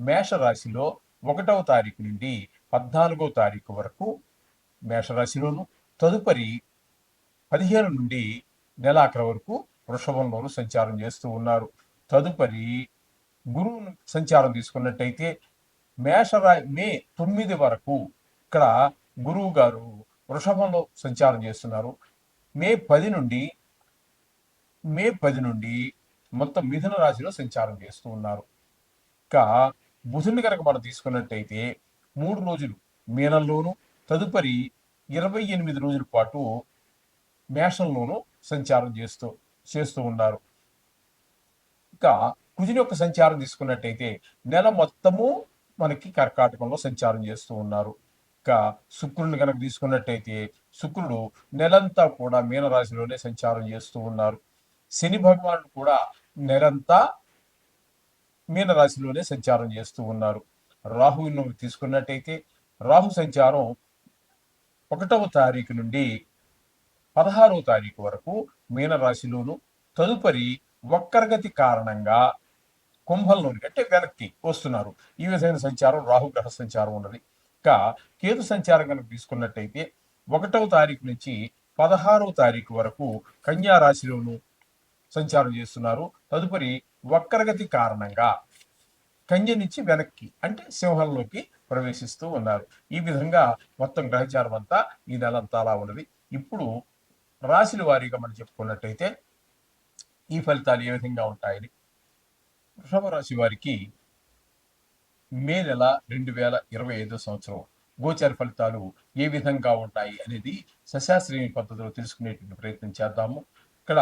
మేషరాశిలో ఒకటవ తారీఖు నుండి పద్నాలుగో తారీఖు వరకు మేషరాశిలోను తదుపరి పదిహేను నుండి నెలాఖరు వరకు వృషభంలోను సంచారం చేస్తూ ఉన్నారు. తదుపరి గురువును సంచారం తీసుకున్నట్టయితే మేషరా మే తొమ్మిది వరకు ఇక్కడ గురువు గారు వృషభంలో సంచారం చేస్తున్నారు. మే పది నుండి మే పది నుండి మొత్తం మిథున రాశిలో సంచారం చేస్తూ ఉన్నారు. ఇంకా బుధుని కనుక మనం తీసుకున్నట్టయితే మూడు రోజులు మీనంలోను తదుపరి ఇరవై ఎనిమిది రోజుల పాటు మేషంలోను సంచారం చేస్తూ చేస్తూ ఉన్నారు. ఇంకా కుజుని యొక్క సంచారం తీసుకున్నట్టయితే నెల మొత్తము మనకి కర్కాటకంలో సంచారం చేస్తూ ఉన్నారు. ఇంకా శుక్రుడిని కనుక తీసుకున్నట్టయితే శుక్రుడు నెలంతా కూడా మీనరాశిలోనే సంచారం చేస్తూ ఉన్నారు. శని భగవానుడు కూడా నెలంతా మీనరాశిలోనే సంచారం చేస్తూ ఉన్నారు. రాహువును తీసుకున్నట్టయితే రాహు సంచారం ఒకటవ తారీఖు నుండి పదహారవ తారీఖు వరకు మీనరాశిలోను తదుపరి వక్రగతి కారణంగా కుంభంలోనికి అంటే వెనక్కి వస్తున్నారు. ఈ విధమైన సంచారం రాహుగ్రహ సంచారం ఉన్నది. ఇంకా కేతు సంచారం కనుక తీసుకున్నట్టయితే ఒకటవ తారీఖు నుంచి పదహారవ తారీఖు వరకు కన్యా రాశిలోను సంచారం చేస్తున్నారు. తదుపరి వక్రగతి కారణంగా కన్య నుంచి వెనక్కి అంటే సింహంలోకి ప్రవేశిస్తూ ఉన్నారు. ఈ విధంగా మొత్తం గ్రహచారం అంతా ఈ నెలంతా అలా ఉన్నది. ఇప్పుడు రాశుల వారీగా మనం చెప్పుకున్నట్టయితే ఈ ఫలితాలు ఏ విధంగా ఉంటాయని. వృషభ రాశి వారికి మే నెల రెండు వేల ఇరవై ఐదో సంవత్సరం గోచార ఫలితాలు ఏ విధంగా ఉంటాయి అనేది సశాస్త్రీయ పద్ధతిలో తెలుసుకునేటువంటి ప్రయత్నం చేద్దాము. ఇక్కడ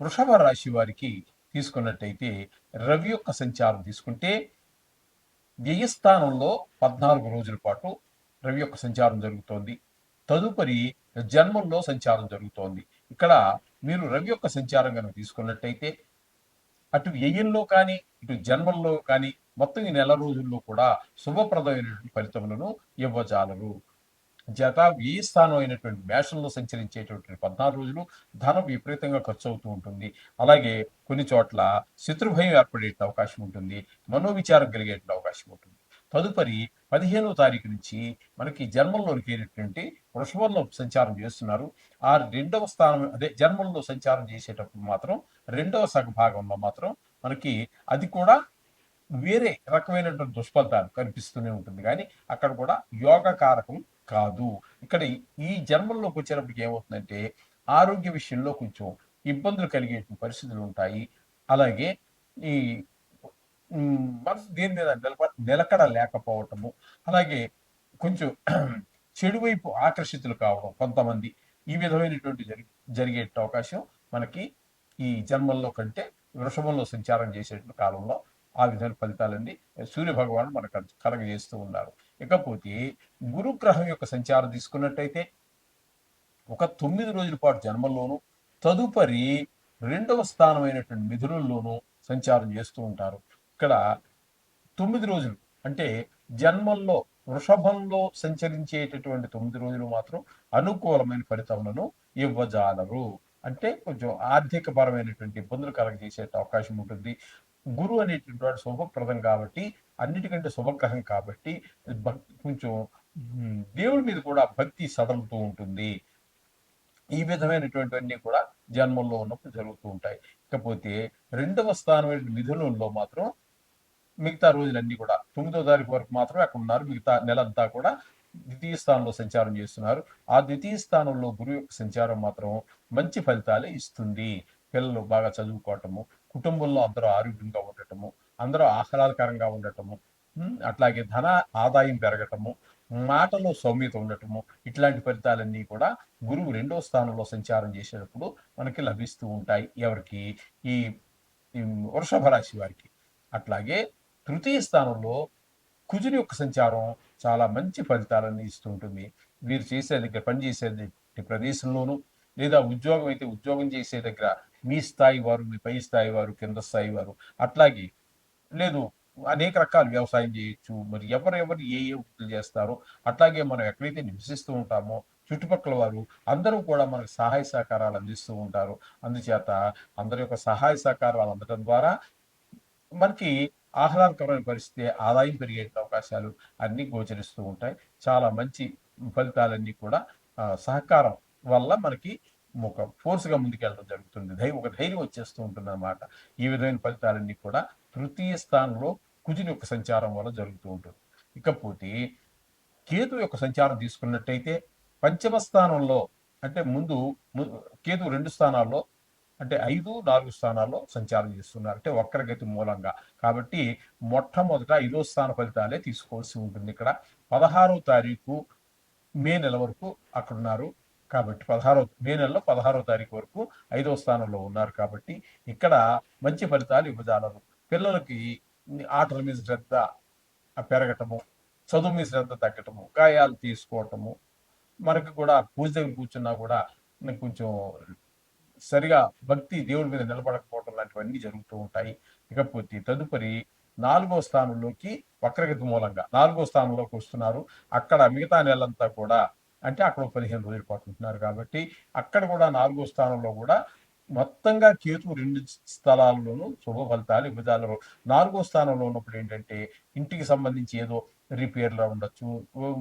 వృషభ రాశి వారికి తీసుకున్నట్టయితే రవి యొక్క సంచారం తీసుకుంటే వ్యయస్థానంలో పద్నాలుగు రోజుల పాటు రవి యొక్క సంచారం జరుగుతోంది. తదుపరి జన్మంలో సంచారం జరుగుతోంది. ఇక్కడ మీరు రవి యొక్క సంచారం కనుక తీసుకున్నట్టయితే అటు వ్యయంలో కానీ ఇటు జన్మంలో కానీ మొత్తం ఈ నెల రోజుల్లో కూడా శుభప్రదమైనటువంటి ఫలితములను ఇవ్వజాలరు. జత వ్యయ స్థానం అయినటువంటి మేషంలో సంచరించేటటువంటి పద్నాలుగు రోజులు ధనం విపరీతంగా ఖర్చు అవుతూ ఉంటుంది. అలాగే కొన్ని చోట్ల శత్రుభయం ఏర్పడే అవకాశం ఉంటుంది. మనోవిచారం కలిగే అవకాశం ఉంటుంది. తదుపరి పదిహేనవ తారీఖు నుంచి మనకి జన్మంలోనికి వెళ్ళినటువంటి వృషభంలో సంచారం చేస్తున్నారు. ఆ రెండవ స్థానం అదే జన్మంలో సంచారం చేసేటప్పుడు మాత్రం రెండవ సగ భాగంలో మాత్రం మనకి అది కూడా వేరే రకమైనటువంటి దుష్ఫలితాలు కనిపిస్తూనే ఉంటుంది. కానీ అక్కడ కూడా యోగ కారకం కాదు. ఇక్కడ ఈ జన్మల్లోకి వచ్చేటప్పటికి ఏమవుతుందంటే ఆరోగ్య విషయంలో కొంచెం ఇబ్బందులు కలిగే పరిస్థితులు ఉంటాయి. అలాగే ఈ మనసు దీని మీద నిలబ నిలకడ లేకపోవటము అలాగే కొంచెం చెడు వైపు ఆకర్షితులు కావడం కొంతమంది ఈ విధమైనటువంటి జరి జరిగే అవకాశం మనకి ఈ జన్మల్లో కంటే వృషభంలో సంచారం చేసే కాలంలో ఆ విధమైన ఫలితాలన్నీ సూర్య భగవాను మనకు కలగజేస్తూ ఉన్నారు. ఇకపోతే గురుగ్రహం యొక్క సంచారం తీసుకున్నట్టయితే ఒక తొమ్మిది రోజుల పాటు జన్మల్లోనూ తదుపరి రెండవ స్థానమైనటువంటి మిథునుల్లోనూ సంచారం చేస్తూ ఉంటారు. ఇక్కడ తొమ్మిది రోజులు అంటే జన్మల్లో వృషభంలో సంచరించేటటువంటి తొమ్మిది రోజులు మాత్రం అనుకూలమైన ఫలితములను ఇవ్వజాలరు. అంటే కొంచెం ఆర్థిక పరమైనటువంటి ఇబ్బందులు కలగజేసే అవకాశం ఉంటుంది. గురు అనేటువంటి వాడు శుభప్రదం కాబట్టి అన్నిటికంటే శుభగ్రహం కాబట్టి భక్తి కొంచెం దేవుడి మీద కూడా భక్తి సదలుతూ ఉంటుంది. ఈ విధమైనటువంటివన్నీ కూడా జన్మంలో ఉన్నప్పుడు జరుగుతూ ఉంటాయి. ఇకపోతే రెండవ స్థానమైన మిథునంలో మాత్రం మిగతా రోజులన్నీ కూడా తొమ్మిదో తారీఖు వరకు మాత్రమే అక్కడ ఉన్నారు. మిగతా నెలంతా కూడా ద్వితీయ స్థానంలో సంచారం చేస్తున్నారు. ఆ ద్వితీయ స్థానంలో గురువు యొక్క సంచారం మాత్రం మంచి ఫలితాలే ఇస్తుంది. పిల్లలు బాగా చదువుకోవటము కుటుంబంలో అందరూ ఆరోగ్యంగా ఉండటము అందరూ ఆహ్లాదకరంగా ఉండటము అట్లాగే ధన ఆదాయం పెరగటము మాటలో సౌమ్యత ఉండటము ఇట్లాంటి ఫలితాలన్నీ కూడా గురువు రెండో స్థానంలో సంచారం చేసేటప్పుడు మనకి లభిస్తూ ఉంటాయి. ఎవరికి? ఈ ఈ వృషభ రాశి వారికి. అట్లాగే తృతీయ స్థానంలో కుజుని యొక్క సంచారం చాలా మంచి ఫలితాలను ఇస్తూ ఉంటుంది. వీరు చేసే దగ్గర పనిచేసే ప్రదేశంలోనూ లేదా ఉద్యోగం అయితే ఉద్యోగం చేసే దగ్గర మీ స్థాయి వారు మీ పై స్థాయి వారు కింద స్థాయి వారు. అట్లాగే లేదు అనేక రకాల వ్యవసాయం చేయొచ్చు. మరి ఎవరెవరు ఏ ఏ వృత్తులు చేస్తారో అట్లాగే మనం ఎక్కడైతే నివసిస్తూ ఉంటామో చుట్టుపక్కల వారు అందరూ కూడా మనకు సహాయ సహకారాలు అందిస్తూ ఉంటారు. అందుచేత అందరి యొక్క సహాయ సహకారాలు అందడం ద్వారా మనకి ఆహ్లాదకరమైన పరిస్థితి ఆదాయం పెరిగే అవకాశాలు అన్ని గోచరిస్తూ ఉంటాయి. చాలా మంచి ఫలితాలన్నీ కూడా సహకారం వల్ల మనకి ఒక ఫోర్స్గా ముందుకెళ్ళడం జరుగుతుంది. ధైర్యం ఒక ధైర్యం వచ్చేస్తూ ఉంటుంది అనమాట ఈ విధమైన ఫలితాలన్నీ కూడా తృతీయ స్థానంలో కుజుని యొక్క సంచారం వల్ల జరుగుతూ ఉంటుంది. ఇకపోతే కేతు యొక్క సంచారం తీసుకున్నట్టయితే పంచమ స్థానంలో అంటే ముందు ము- కేతు రెండు స్థానాల్లో అంటే ఐదు నాలుగు స్థానాల్లో సంచారం చేస్తున్నారు. అంటే వక్రగతి మూలంగా. కాబట్టి మొట్టమొదట ఐదో స్థాన ఫలితాలే తీసుకోవాల్సి ఉంటుంది ఇక్కడ. పదహారో తారీఖు మే నెల వరకు అక్కడ ఉన్నారు కాబట్టి పదహారో మే నెలలో పదహారో తారీఖు వరకు ఐదో స్థానంలో ఉన్నారు కాబట్టి ఇక్కడ మంచి ఫలితాలు ఇవ్వజాలరు. పిల్లలకి ఆటల మీద శ్రద్ధ పెరగటము చదువు మీద శ్రద్ధ తగ్గటము గాయాలు తీసుకోవటము మనకి కూడా పూజ దగ్గర కూర్చున్నా కూడా కొంచెం సరిగా భక్తి దేవుడి మీద నిలబడకపోవటం లాంటివన్నీ జరుగుతూ ఉంటాయి. ఇకపోతే తదుపరి నాలుగో స్థానంలోకి వక్రగతి మూలంగా నాలుగో స్థానంలోకి వస్తున్నారు. అక్కడ మిగతా నెలంతా కూడా అంటే అక్కడ పదిహేను రోజుల పాటు ఉంటున్నారు కాబట్టి అక్కడ కూడా నాలుగో స్థానంలో కూడా మొత్తంగా కేతు రెండు స్థలాల్లోనూ శుభ ఫలితాలు ఇవ్వజాలరు నాలుగో స్థానంలో ఉన్నప్పుడు ఏంటంటే ఇంటికి సంబంధించి ఏదో రిపేర్లు ఉండొచ్చు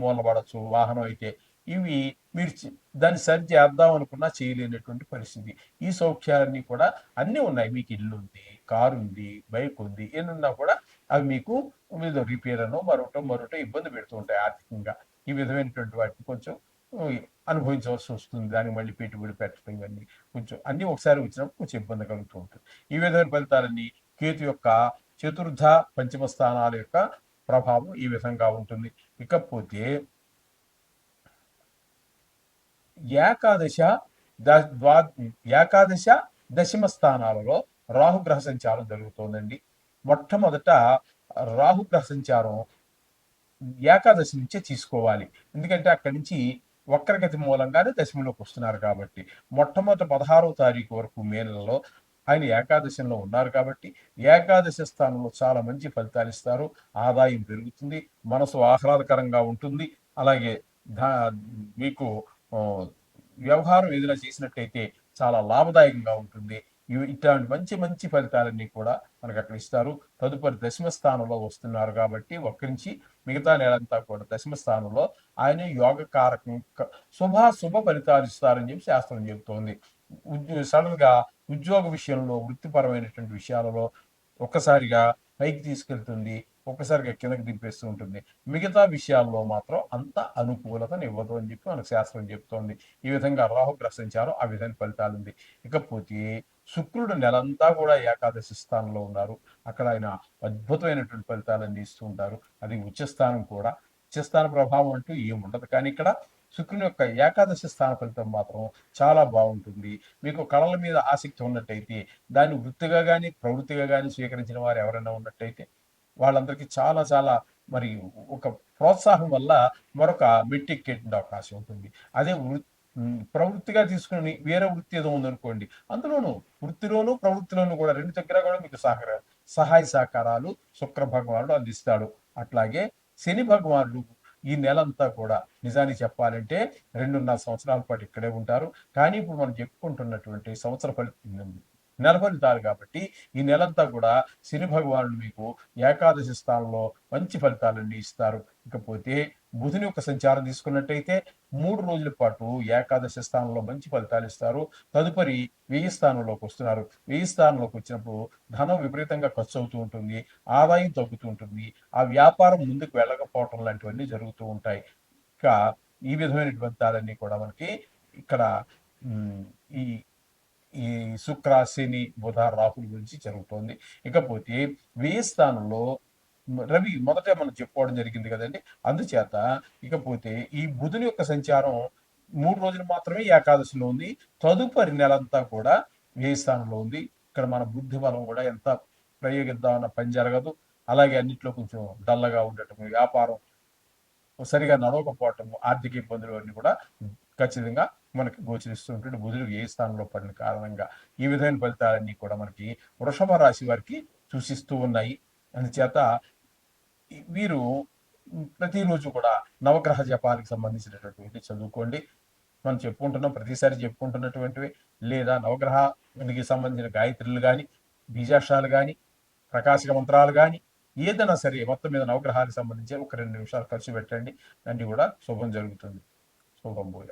మూలబడచ్చు వాహనం అయితే ఇవి మీరు దాన్ని సరి చేద్దాం అనుకున్నా చేయలేనటువంటి పరిస్థితి. ఈ సౌఖ్యాలన్నీ కూడా అన్నీ ఉన్నాయి. మీకు ఇల్లు ఉంది కారు ఉంది బైక్ ఉంది ఏనున్నా కూడా అవి మీకు రిపేర్ అనో మరొకటో మరొకటో ఇబ్బంది పెడుతూ ఉంటాయి ఆర్థికంగా. ఈ విధమైనటువంటి వాటిని కొంచెం అనుభవించవలసి వస్తుంది. దానికి మళ్ళీ పెట్టుబడి పెట్టడం ఇవన్నీ కొంచెం అన్నీ ఒకసారి వచ్చినప్పుడు కొంచెం ఇబ్బంది కలుగుతూ ఉంటుంది. ఈ విధమైన ఫలితాలన్నీ కేతు యొక్క చతుర్థ పంచమ స్థానాల యొక్క ప్రభావం ఈ విధంగా ఉంటుంది. ఇకపోతే ఏకాదశ ద్వా ఏకాదశ దశమ స్థానాలలో రాహుగ్రహ సంచారం జరుగుతోందండి. మొట్టమొదట రాహుగ్రహ సంచారం ఏకాదశి నుంచే తీసుకోవాలి. ఎందుకంటే అక్కడి నుంచి వక్రగతి మూలంగానే దశమిలోకి వస్తున్నారు కాబట్టి మొట్టమొదటి పదహారవ తారీఖు వరకు మే నెలలో ఆయన ఏకాదశంలో ఉన్నారు కాబట్టి ఏకాదశి స్థానంలో చాలా మంచి ఫలితాలు ఇస్తారు. ఆదాయం పెరుగుతుంది మనసు ఆహ్లాదకరంగా ఉంటుంది. అలాగే దా మీకు వ్యవహారం ఏదైనా చేసినట్టయితే చాలా లాభదాయకంగా ఉంటుంది. ఇవి ఇట్లాంటి మంచి మంచి ఫలితాలన్నీ కూడా మనకు అక్కడ ఇస్తారు. తదుపరి దశమ స్థానంలో వస్తున్నారు కాబట్టి వక్రించి మిగతా నేలంతా కూడా దశమ స్థానంలో ఆయన యోగ కారకం శుభ శుభ ఫలితాలు ఇస్తారని చెప్పి శాస్త్రం చెబుతోంది. ఉద్యో సడన్గా ఉద్యోగ విషయంలో వృత్తిపరమైనటువంటి విషయాలలో ఒక్కసారిగా పైకి తీసుకెళ్తుంది ఒక్కసారిగా కిందకి దింపేస్తూ ఉంటుంది. మిగతా విషయాల్లో మాత్రం అంత అనుకూలతను ఇవ్వదు అని చెప్పి మనకు శాస్త్రం చెప్తోంది ఈ విధంగా రాహుగ్రహ సంచారం ఆ విధంగా ఫలితాలు ఉంది ఇకపోతే శుక్రుడు నెలంతా కూడా ఏకాదశి స్థానంలో ఉన్నారు. అక్కడ ఆయన అద్భుతమైనటువంటి ఫలితాలు ఇస్తూ ఉంటారు. అది ఉచ్చస్థానం కూడా. ఉచ్చస్థాన ప్రభావం అంటూ ఏముండదు ఉండదు. కానీ ఇక్కడ శుక్రుని యొక్క ఏకాదశి స్థాన ఫలితం మాత్రం చాలా బాగుంటుంది. మీకు కళల మీద ఆసక్తి ఉన్నట్టయితే దాన్ని వృత్తిగా కానీ ప్రవృత్తిగా కానీ స్వీకరించిన వారు ఎవరైనా ఉన్నట్టయితే వాళ్ళందరికీ చాలా చాలా మరి ఒక ప్రోత్సాహం వల్ల మరొక మెట్టెక్కేటువంటి అవకాశం ఉంటుంది. అదే వృ- ప్రవృత్తిగా తీసుకుని వేరే వృత్తి ఏదో ఉందనుకోండి అందులోనూ వృత్తిలోనూ ప్రవృత్తిలోనూ కూడా రెండు దగ్గర కూడా మీకు సహకార సహాయ సహకారాలు శుక్ర భగవానుడు అందిస్తాడు. అట్లాగే శని భగవానుడు ఈ నెలంతా కూడా నిజానికి చెప్పాలంటే రెండున్నర సంవత్సరాల పాటు ఇక్కడే ఉంటారు. కానీ ఇప్పుడు మనం చెప్పుకుంటున్నటువంటి సంవత్సర ఫలితం నెల ఫలితాలు కాబట్టి ఈ నెలంతా కూడా శని భగవానుడు మీకు ఏకాదశి స్థానంలో మంచి ఫలితాలన్నీ ఇస్తారు. ఇకపోతే బుధుని యొక్క సంచారం తీసుకున్నట్టయితే మూడు రోజుల పాటు ఏకాదశి స్థానంలో మంచి ఫలితాలు ఇస్తారు. తదుపరి వెయ్యి స్థానంలోకి వస్తున్నారు. వెయ్యి స్థానంలోకి వచ్చినప్పుడు ధనం విపరీతంగా ఖర్చు అవుతూ ఉంటుంది. ఆదాయం తగ్గుతూ ఉంటుంది. ఆ వ్యాపారం ముందుకు వెళ్ళకపోవటం లాంటివన్నీ జరుగుతూ ఉంటాయి. ఇంకా ఈ విధమైన ఫలితాలన్నీ కూడా మనకి ఇక్కడ ఈ ఈ శుక్ర శని బుధ రాహుల గురించి జరుగుతోంది. ఇకపోతే వెయ్యి స్థానంలో రవి మొదట మనం చెప్పుకోవడం జరిగింది కదండి. అందుచేత ఇకపోతే ఈ బుధుని యొక్క సంచారం మూడు రోజులు మాత్రమే ఏకాదశిలో ఉంది. తదుపరి నెలంతా కూడా వ్యయ స్థానంలో ఉంది? ఇక్కడ మన బుద్ధి బలం కూడా ఎంత ప్రయోగిద్దామన్న పని జరగదు. అలాగే అన్నిట్లో కొంచెం డల్లగా ఉండటం వ్యాపారం సరిగా నడవకపోవటం ఆర్థిక ఇబ్బందులు అన్ని కూడా ఖచ్చితంగా మనకి గోచరిస్తూ బుధుడు ఏ స్థానంలో పడిన కారణంగా ఈ విధమైన ఫలితాలన్నీ కూడా మనకి వృషభ రాశి వారికి సూచిస్తూ ఉన్నాయి. అందుచేత వీరు ప్రతిరోజు కూడా నవగ్రహ జపాలకు సంబంధించినటువంటి చదువుకోండి. మనం చెప్పుకుంటున్నాం ప్రతిసారి చెప్పుకుంటున్నటువంటివి. లేదా నవగ్రహానికి సంబంధించిన గాయత్రులు కానీ బీజాక్షరాలు కానీ ప్రకాశక మంత్రాలు కానీ ఏదైనా సరే మొత్తం మీద నవగ్రహాలకు సంబంధించి ఒక రెండు నిమిషాలు ఖర్చు పెట్టండి. అన్ని కూడా శుభం జరుగుతుంది. శుభం భూయ.